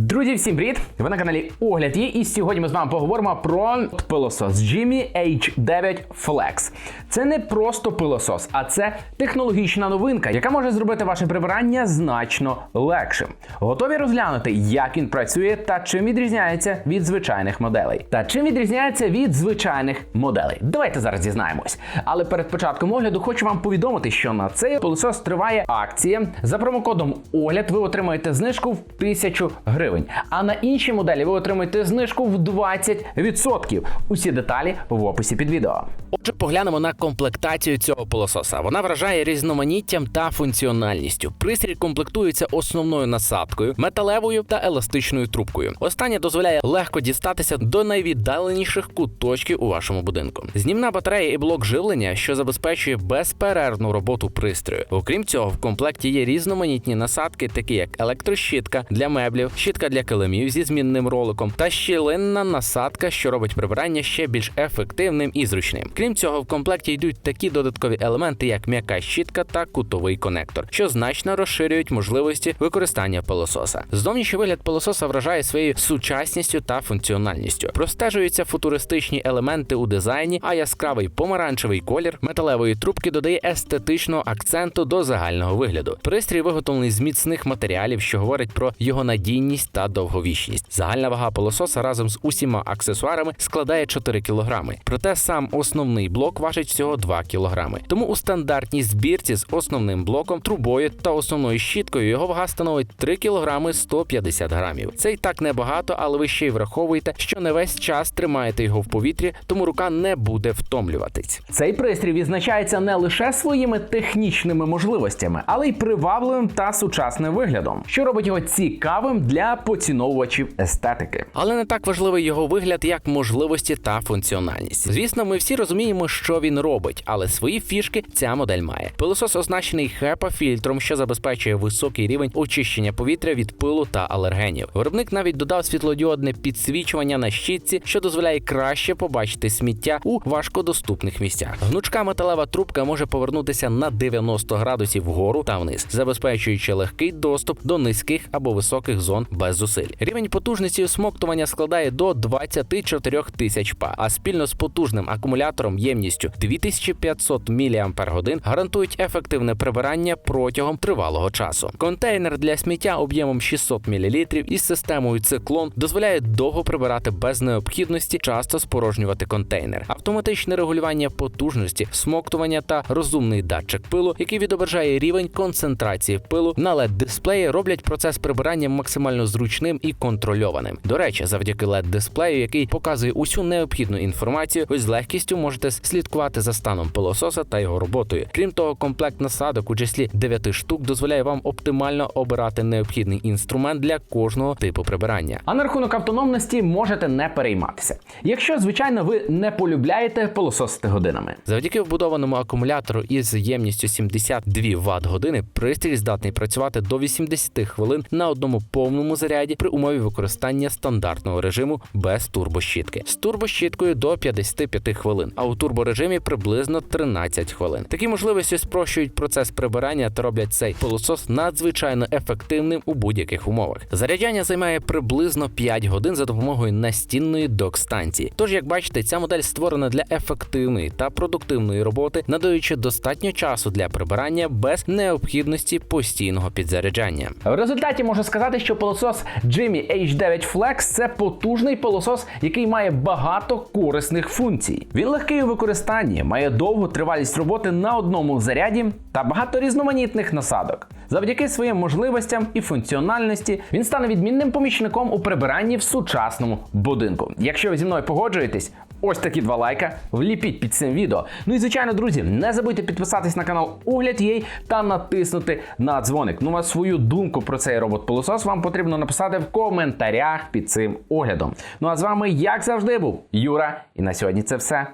Друзі, всім привіт! Ви на каналі Огляд є, і сьогодні ми з вами поговоримо про пилосос Jimmy H9 Flex. Це не просто пилосос, а це технологічна новинка, яка може зробити ваше прибирання значно легшим. Готові розглянути, як він працює та чим відрізняється від звичайних моделей. Та чим відрізняється від звичайних моделей. Давайте зараз дізнаємось. Але перед початком огляду хочу вам повідомити, що на цей пилосос триває акція. За промокодом огляд ви отримаєте знижку в 1000 гривень. А на інші моделі ви отримаєте знижку в 20%. Усі деталі в описі під відео. Отже, поглянемо на комплектацію цього пилососа. Вона вражає різноманіттям та функціональністю. Пристрій комплектується основною насадкою, металевою та еластичною трубкою. Остання дозволяє легко дістатися до найвіддаленіших куточків у вашому будинку. Знімна батарея і блок живлення, що забезпечує безперервну роботу пристрою. Окрім цього, в комплекті є різноманітні насадки, такі як електрощітка для меблів, щітка для килимів зі змінним роликом та щілинна насадка, що робить прибирання ще більш ефективним і зручним. Крім цього, в комплекті йдуть такі додаткові елементи, як м'яка щітка та кутовий конектор, що значно розширюють можливості використання пилососа. Зовнішній вигляд пилососа вражає своєю сучасністю та функціональністю. Простежуються футуристичні елементи у дизайні, а яскравий помаранчевий колір металевої трубки додає естетичного акценту до загального вигляду. Пристрій виготовлений з міцних матеріалів, що говорить про його надійність та довговічність. Загальна вага пилососа разом з усіма аксесуарами складає 4 кг. Проте сам основний блок важить всього 2 кг. Тому у стандартній збірці з основним блоком, трубою та основною щіткою його вага становить 3 кг 150 грамів. Це й так небагато, але ви ще й враховуєте, що не весь час тримаєте його в повітрі, тому рука не буде втомлюватись. Цей пристрій відзначається не лише своїми технічними можливостями, але й привабливим та сучасним виглядом, що робить його цікавим для поціновувачів естетики. Але не так важливий його вигляд, як можливості та функціональність. Звісно, ми всі розуміємо, що він робить, але свої фішки ця модель має. Пилосос оснащений HEPA-фільтром, що забезпечує високий рівень очищення повітря від пилу та алергенів. Виробник навіть додав світлодіодне підсвічування на щітці, що дозволяє краще побачити сміття у важкодоступних місцях. Гнучка металева трубка може повернутися на 90 градусів вгору та вниз, забезпечуючи легкий доступ до низьких або високих зон без зусиль. Рівень потужності всмоктування складає до 24 тисяч па, а спільно з потужним акумулятором ємністю 2500 мАч гарантують ефективне прибирання протягом тривалого часу. Контейнер для сміття об'ємом 600 мл із системою циклон дозволяє довго прибирати без необхідності часто спорожнювати контейнер. Автоматичне регулювання потужності, всмоктування та розумний датчик пилу, який відображає рівень концентрації пилу на led дисплеї роблять процес прибирання максимально зручним і контрольованим. До речі, завдяки led дисплею, який показує усю необхідну інформацію, ви з легкістю можете слідкувати за станом пилососа та його роботою. Крім того, комплект насадок у числі 9 штук дозволяє вам оптимально обирати необхідний інструмент для кожного типу прибирання. А на рахунок автономності можете не перейматися. Якщо, звичайно, ви не полюбляєте пилососити годинами. Завдяки вбудованому акумулятору із ємністю 72 Вт години пристрій здатний працювати до 80 хвилин на одному повному заряді при умові використання стандартного режиму без турбощітки. З турбощіткою до 55 хвилин, а у турборежимі приблизно 13 хвилин. Такі можливості спрощують процес прибирання та роблять цей пилосос надзвичайно ефективним у будь-яких умовах. Заряджання займає приблизно 5 годин за допомогою настінної док-станції. Тож, як бачите, ця модель створена для ефективної та продуктивної роботи, надаючи достатньо часу для прибирання без необхідності постійного підзаряджання. В результаті можу сказати, що пилосос Jimmy H9 Flex це потужний пилосос, який має багато корисних функцій. Він легкий у використанні, має довгу тривалість роботи на одному заряді та багато різноманітних насадок. Завдяки своїм можливостям і функціональності він стане відмінним помічником у прибиранні в сучасному будинку. Якщо ви зі мною погоджуєтесь, ось такі два лайка, вліпіть під цим відео. Ну і звичайно, друзі, не забудьте підписатись на канал Огляд Єй та натиснути на дзвоник. Ну а свою думку про цей робот-пилосос вам потрібно написати в коментарях під цим оглядом. Ну а з вами, як завжди, був Юра, і на сьогодні це все.